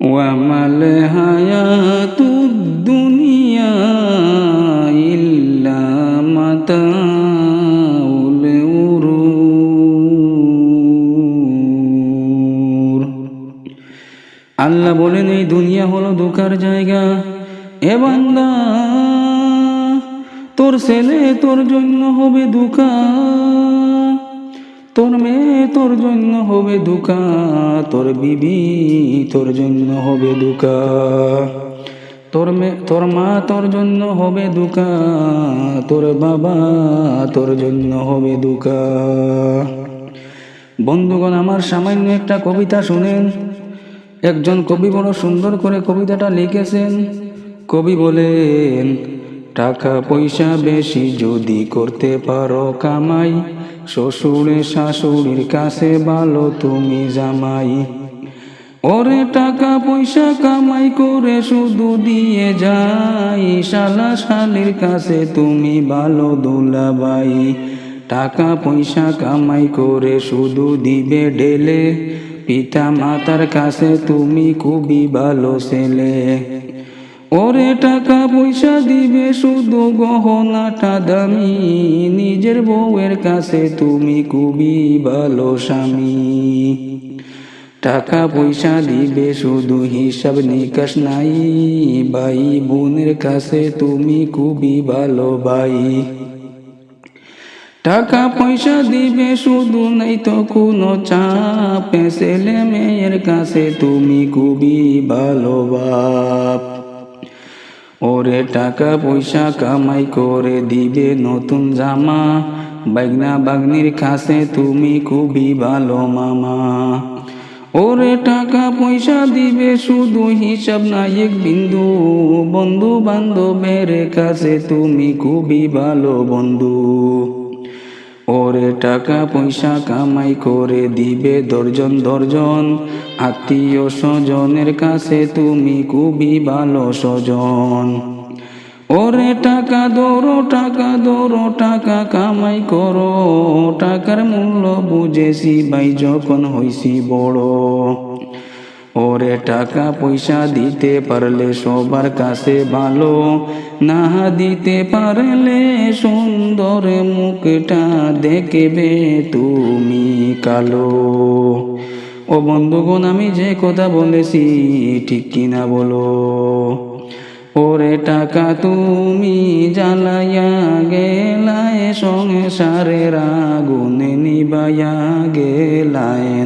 ওয়ামাল হায়াতুদ দুনিয়া ইল্লা মাতা উরুর। আল্লাহ বলেন, এই দুনিয়া হলো দুকার জায়গা। এ বান্দা, তোর ছেলে তোর জন্য হবে দোকান তোর মেয়ে তোর জন্য হবে দুকা, তোর বিবি তোর জন্য হবে দুকা। তোর মে, তোর মা তোর জন্য হবে দুকা, তোর বাবা তোর জন্য হবে দুকা। বন্ধুগণ, আমার সামান্য একটা কবিতা শুনেন। একজন কবি বড় সুন্দর করে কবিতাটা লিখেছেন। কবি বলেন, টাকা পয়সা বেশি যদি করতে পারো কামাই শ্বশুরে শাশুড়ির কাছে ভালো তুমি জামাই। ওরে টাকা পয়সা কামাই করে শুধু দিয়ে যাই। শালা শালির কাছে তুমি ভালো দুলাবাই টাকা পয়সা কামাই করে শুধু দিবে ঢেলে। পিতা মাতার কাছে তুমি খুবই ভালো ছেলে। ওরে টাকা পয়সা দিবে শুধু গহনাটা দামি। নিজের বউয়ের কাছে তুমি খুবই ভালো স্বামী। টাকা পয়সা দিবে শুধু হিসাব নিকাশ নাই। ভাই বোনের কাছে তুমি খুবই ভালো ভাই। টাকা পয়সা দিবে শুধু নাই তো কোনো চাপ। ছেলে মেয়ের কাছে তুমি খুবই ভালো বাপ। ওরে টাকা পয়সা কামাই করে দিবে নতুন জামা। বাগনা বাগনির কাছে তুমি খুবই ভালো মামা। ওরে টাকা পয়সা দিবে শুধু হিসাব নাই বিন্দু। বন্ধু বান্ধবের কাছে তুমি খুবই ভালো বন্ধু। ওরে টাকা পয়সা কামাই করে দিবে দর্জন দর্জন। আত্মীয় স্বজনের কাছে তুমি খুবই ভালো স্বজন। ওরে টাকা দৌড়ো টাকা দৌড়ো টাকা কামাই করো। টাকার মূল্য বুঝেছি ভাই, যখন হইছি বড়। ওরে টাকা পয়সা দিতে পারলে সবার কাছে ভালো। না দিতে পারলে সুন্দর মুখটা দেখবে তুমি কালো। ও বন্ধুগণ, আমি যে কথা বলেছি ঠিক কিনা বলো? ওরে টাকা তুমি জ্বালাইয়া গেলায়, সংসারের আগুনে নিবাইয়া গেলায়।